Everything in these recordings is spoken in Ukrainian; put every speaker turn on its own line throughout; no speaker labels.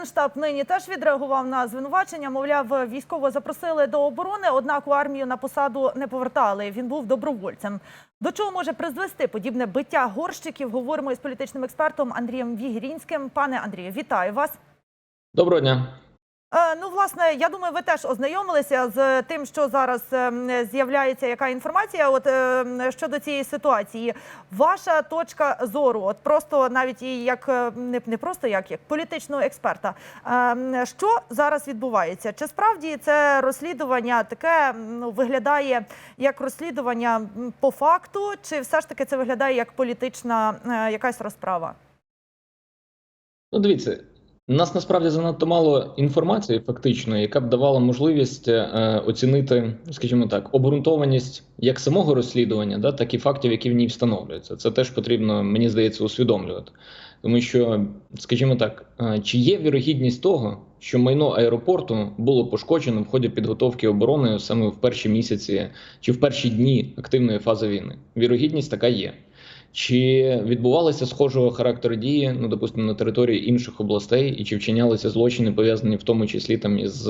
Генштаб нині теж відреагував на звинувачення. Мовляв, військово запросили до оборони, однак у армію на посаду не повертали. Він був добровольцем. До чого може призвести подібне биття горщиків? Говоримо із політичним експертом Андрієм Вігрінським. Пане Андрію, вітаю вас.
Доброго дня.
Е, Ну, власне, я думаю, ви теж ознайомилися з тим, що зараз е, з'являється яка інформація. От е, щодо цієї ситуації, ваша точка зору, от просто навіть і як е, не, просто як, як політичного експерта. Е, Що зараз відбувається? Чи справді це розслідування таке ну, виглядає як розслідування по факту, чи все ж таки це виглядає як політична е, якась розправа?
Ну, дивіться, у нас насправді занадто мало інформації, фактично, яка б давала можливість е, оцінити, скажімо так, обґрунтованість як самого розслідування, да, так і фактів, які в ній встановлюються. Це теж потрібно, мені здається, усвідомлювати. Тому що, скажімо так, е, чи є вірогідність того, що майно аеропорту було пошкоджено в ході підготовки оборони саме в перші місяці чи в перші дні активної фази війни? Вірогідність така є. Чи відбувалися схожого характеру дії, ну допустимо, на території інших областей, і чи вчинялися злочини пов'язані в тому числі там із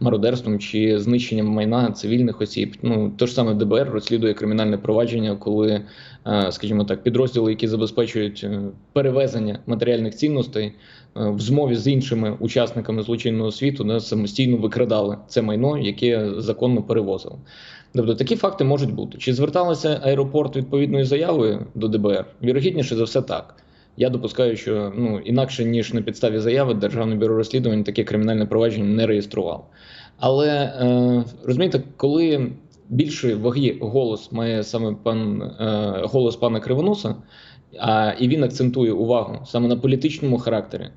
мародерством чи знищенням майна цивільних осіб? Ну то ж саме ДБР розслідує кримінальне провадження, коли, е, скажімо так, підрозділи, які забезпечують е, перевезення матеріальних цінностей е, в змові з іншими учасниками злочинного світу, да, самостійно викрадали це майно, яке законно перевозили. Тобто такі факти можуть бути. Чи зверталися аеропорт відповідною заявою до ДБР? Вірогідніше за все так. Я допускаю, що ну інакше ніж на підставі заяви Державне бюро розслідувань таке кримінальне провадження не реєструвало. Але е, розумієте, коли більше ваги голос має саме пан е, голос пана Кривоноса, а і він акцентує увагу саме на політичному характері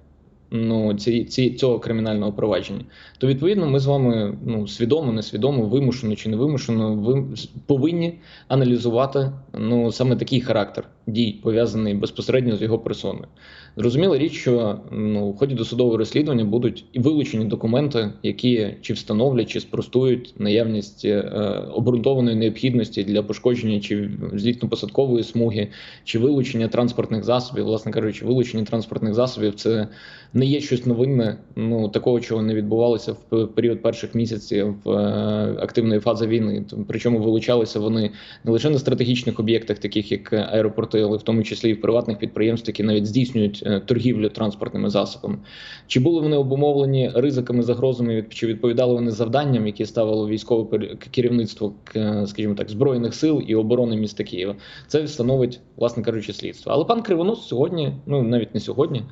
ну, ці, ці, цього кримінального провадження, то відповідно ми з вами ну, свідомо, несвідомо, вимушено чи не вимушено, ви повинні аналізувати ну, саме такий характер дій, пов'язаний безпосередньо з його персоною. Зрозуміла річ, що ну, в ході досудового розслідування будуть і вилучені документи, які чи встановлять, чи спростують наявність е, обґрунтованої необхідності для пошкодження чи злітно-посадкової смуги, чи вилучення транспортних засобів, власне кажучи, вилучення транспортних засобів це не є щось новинне. Ну такого чого не відбувалося в період перших місяців е, активної фази війни. Причому вилучалися вони не лише на стратегічних об'єктах, таких як аеропорти, але в тому числі і в приватних підприємств, які навіть здійснюють е, торгівлю транспортними засобами. Чи були вони обумовлені ризиками, загрозами чи відповідали вони завданням, які ставило військове керівництво, скажімо так, збройних сил і оборони міста Києва? Це встановить, власне кажучи, слідство. Але пан Кривонос сьогодні, ну навіть не сьогодні.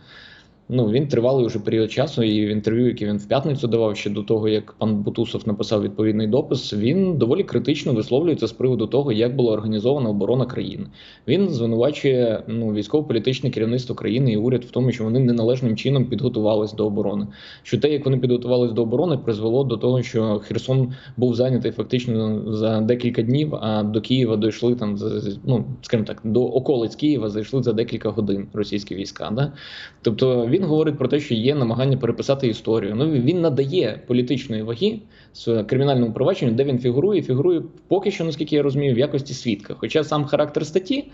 Ну, він тривалий уже період часу, і в інтерв'ю, яке він в п'ятницю давав ще до того, як пан Бутусов написав відповідний допис, він доволі критично висловлюється з приводу того, як була організована оборона країни. Він звинувачує ну, військово-політичне керівництво країни і уряд в тому, що вони неналежним чином підготувались до оборони. Що те, як вони підготувались до оборони, призвело до того, що Херсон був зайнятий фактично за декілька днів, а до Києва дійшли там ну, скажімо так, до околиць Києва зайшли за декілька годин російські війська. Да? Тобто він говорить про те, що є намагання переписати історію. Ну він надає політичної ваги з кримінальному провадженню, де він фігурує. Фігурує поки що, наскільки я розумію, в якості свідка. Хоча сам характер статті,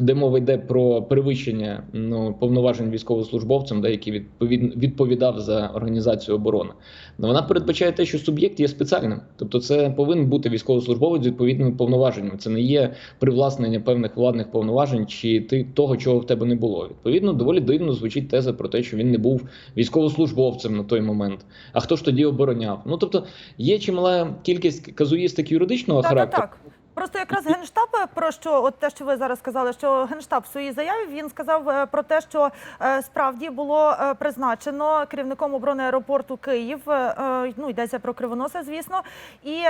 де мова йде про перевищення ну, повноважень військовослужбовцям, де який відповід, відповідав за організацію оборони, вона передбачає те, що суб'єкт є спеціальним, тобто це повинен бути військовослужбовець з відповідними повноваженнями. Це не є привласнення певних владних повноважень чи ти того, чого в тебе не було. Відповідно, доволі дивно звучить теза про те, що він не був військовослужбовцем на той момент. А хто ж тоді обороняв? Ну тобто є чимала кількість казуїстик юридичного
так,
характеру.
Так, так. Просто якраз генштаб про що, от те, що ви зараз сказали, що генштаб в своїй заяві він сказав е, про те, що е, справді було е, призначено керівником оборони аеропорту Київ. Ну йдеться про кривоноса, звісно. І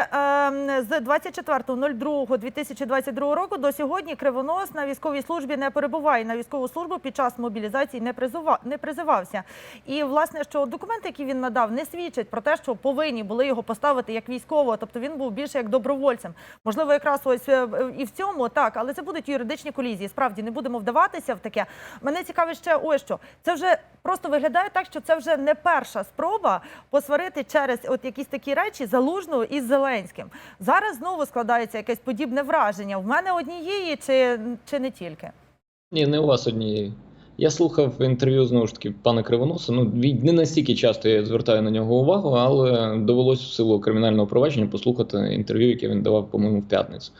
з 24.02.2022 року до сьогодні кривонос на військовій службі не перебуває на військову службу під час мобілізації не призува, не призивався. І власне, що документи, які він надав, не свідчать про те, що повинні були його поставити як військового, тобто він був більше як добровольцем. Можливо, якраз ось е, і в цьому так, але це будуть юридичні колізії. Справді не будемо вдаватися в таке. Мене цікавить ще ось що. Це вже просто виглядає так, що це вже не перша спроба посварити через от якісь такі речі залужного із Зеленським. Зараз знову складається якесь подібне враження. В мене однієї чи, чи не тільки?
Ні, не у вас однієї. Я слухав інтерв'ю знову ж таки пана Кривоноса. Ну він не настільки часто я звертаю на нього увагу, але довелось в силу кримінального провадження послухати інтерв'ю, яке він давав, по-моєму, в п'ятницю.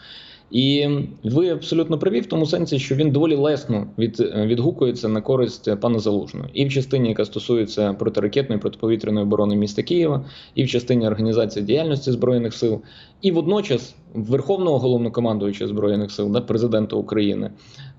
І ви абсолютно праві в тому сенсі, що він доволі лесно від, відгукується на користь пана Залужного, і в частині, яка стосується протиракетної протиповітряної оборони міста Києва, і в частині організації діяльності збройних сил, і водночас верховного головнокомандуюча збройних сил, да, президента України.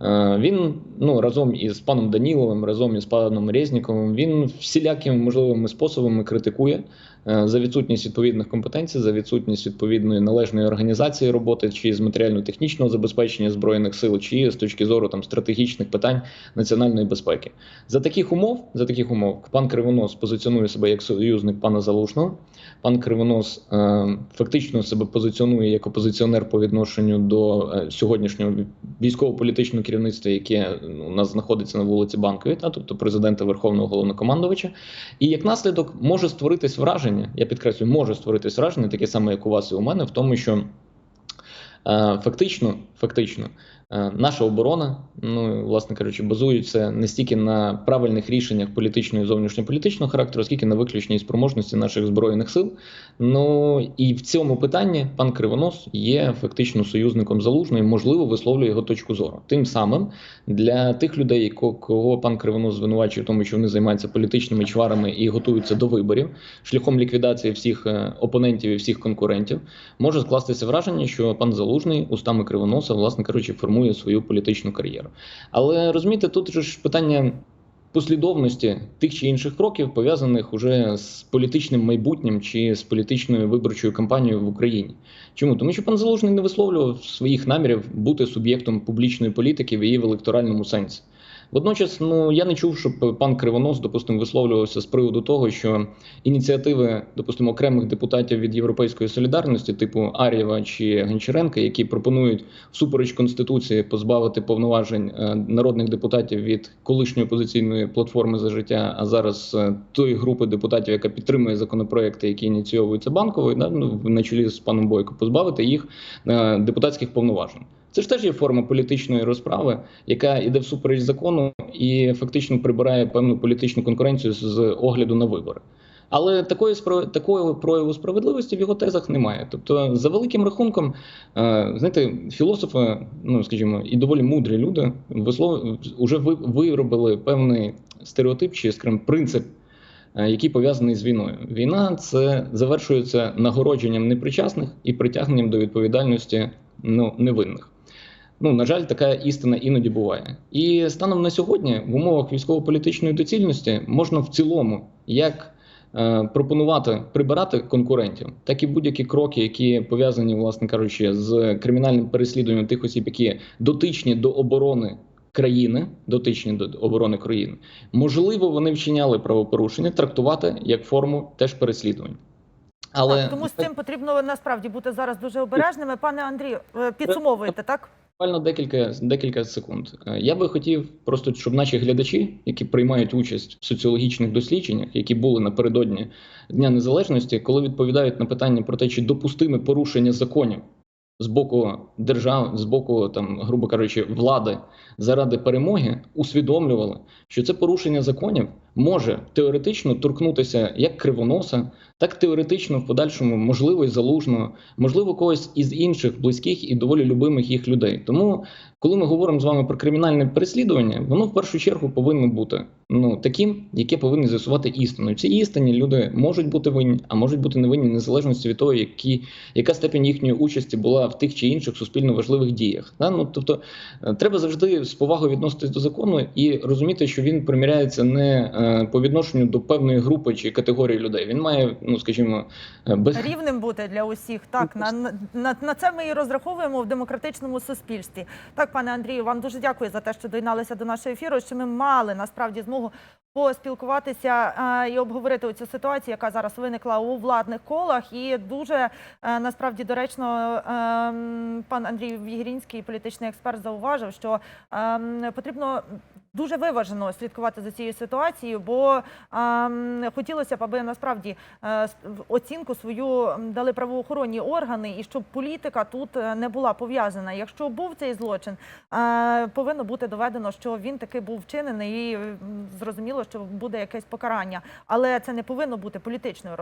Е, Він ну разом із паном Даніловим, разом із паном Резніковим, він всілякими можливими способами критикує е, за відсутність відповідних компетенцій, за відсутність відповідної належної організації роботи чи з матеріально-технічного забезпечення збройних сил, чи з точки зору там стратегічних питань національної безпеки. За таких умов, за таких умов, пан Кривонос позиціонує себе як союзник пана Залужного. Пан Кривонос е, фактично себе позиціонує як опозиціонер по відношенню до е, сьогоднішнього військово-політичного керівництва, яке ну, у нас знаходиться на вулиці Банкові, та тобто президента Верховного головнокомандувача. І як наслідок може створитись враження, я підкреслюю, може створитись враження, таке саме, як у вас і у мене, в тому, що е, фактично, фактично. Е, Наша оборона, ну власне кажучи, базується не стільки на правильних рішеннях політичного і зовнішньополітичного характеру, скільки на виключній спроможності наших збройних сил. Ну і в цьому питанні пан Кривонос є фактично союзником залужної, можливо, висловлює його точку зору. Тим самим для тих людей, кого пан Кривонос звинувачує в тому, що вони займаються політичними чварами і готуються до виборів шляхом ліквідації всіх е, опонентів і всіх конкурентів, може скластися враження, що пан Залужний устами Кривоноса, власне кажучи, формує свою політичну кар'єру. Але розумієте, тут ж питання. Послідовності тих чи інших кроків пов'язаних уже з політичним майбутнім чи з політичною виборчою кампанією в Україні. Чому тому, що пан Залужний не висловлював своїх намірів бути суб'єктом публічної політики в її в електоральному сенсі. Водночас, ну я не чув, щоб пан Кривонос, допустимо, висловлювався з приводу того, що ініціативи, допустимо, окремих депутатів від Європейської солідарності, типу Ар'єва чи Гончаренка, які пропонують всупереч конституції позбавити повноважень е, народних депутатів від колишньої опозиційної платформи за життя, а зараз е, тої групи депутатів, яка підтримує законопроекти, які ініційовуються банковою, ну, на чолі з паном Бойко, позбавити їх е, депутатських повноважень. Це ж теж є форма політичної розправи, яка йде всупереч закону і фактично прибирає певну політичну конкуренцію з огляду на вибори. Але такої такого прояву справедливості в його тезах немає. Тобто, за великим рахунком, е, знаєте, філософи, ну скажімо, і доволі мудрі люди вислов... вже ви- виробили певний стереотип чи скажімо, принцип, е, який пов'язаний з війною. Війна це завершується нагородженням непричасних і притягненням до відповідальності ну, невинних. Ну, на жаль, така істина іноді буває. І станом на сьогодні, в умовах військово-політичної доцільності, можна в цілому як е, пропонувати прибирати конкурентів, так і будь-які кроки, які пов'язані, власне кажучи, з кримінальним переслідуванням тих осіб, які дотичні до оборони країни, дотичні до оборони країни, можливо, вони вчиняли правопорушення, трактувати як форму теж переслідувань. Але
Так, тому з цим потрібно насправді бути зараз дуже обережними. Пане Андрію, е, підсумовуєте, так?
Буквально декілька декілька секунд. Е, Я би хотів просто, щоб наші глядачі, які приймають участь в соціологічних дослідженнях, які були напередодні Дня Незалежності, коли відповідають на питання про те, чи допустиме порушення законів з боку держав, з боку там, грубо кажучи, влади заради перемоги, усвідомлювали, що це порушення законів може теоретично торкнутися як кривоноса, так теоретично в подальшому можливо і залужного, можливо, когось із інших близьких і доволі любимих їх людей. Тому, коли ми говоримо з вами про кримінальне переслідування, воно в першу чергу повинно бути ну таким, яке повинно з'ясувати істину. В цій істині люди можуть бути винні, а можуть бути невинні незалежності від того, які, яка степень їхньої участі була в тих чи інших суспільно важливих діях. Да? Ну, тобто е, треба завжди з повагою відноситись до закону і розуміти, що він приміряється не е, по відношенню до певної групи чи категорії людей. Він має, ну скажімо, е, без
Рівним бути для усіх. Так, на, на, на це ми і розраховуємо в демократичному суспільстві. Так, пане Андрію, вам дуже дякую за те, що доєдналися до нашого ефіру. Що ми мали насправді змогу поспілкуватися е, і обговорити цю ситуацію, яка зараз виникла у владних колах. І дуже е, насправді доречно пан Андрій Вігірінський, політичний експерт, зауважив, що е, потрібно дуже виважено слідкувати за цією ситуацією, бо ем, хотілося б, аби насправді е, оцінку свою дали правоохоронні органи, і щоб політика тут е, не була пов'язана. Якщо був цей злочин, е, повинно бути доведено, що він таки був вчинений, і зрозуміло, що буде якесь покарання, але це не повинно бути політичною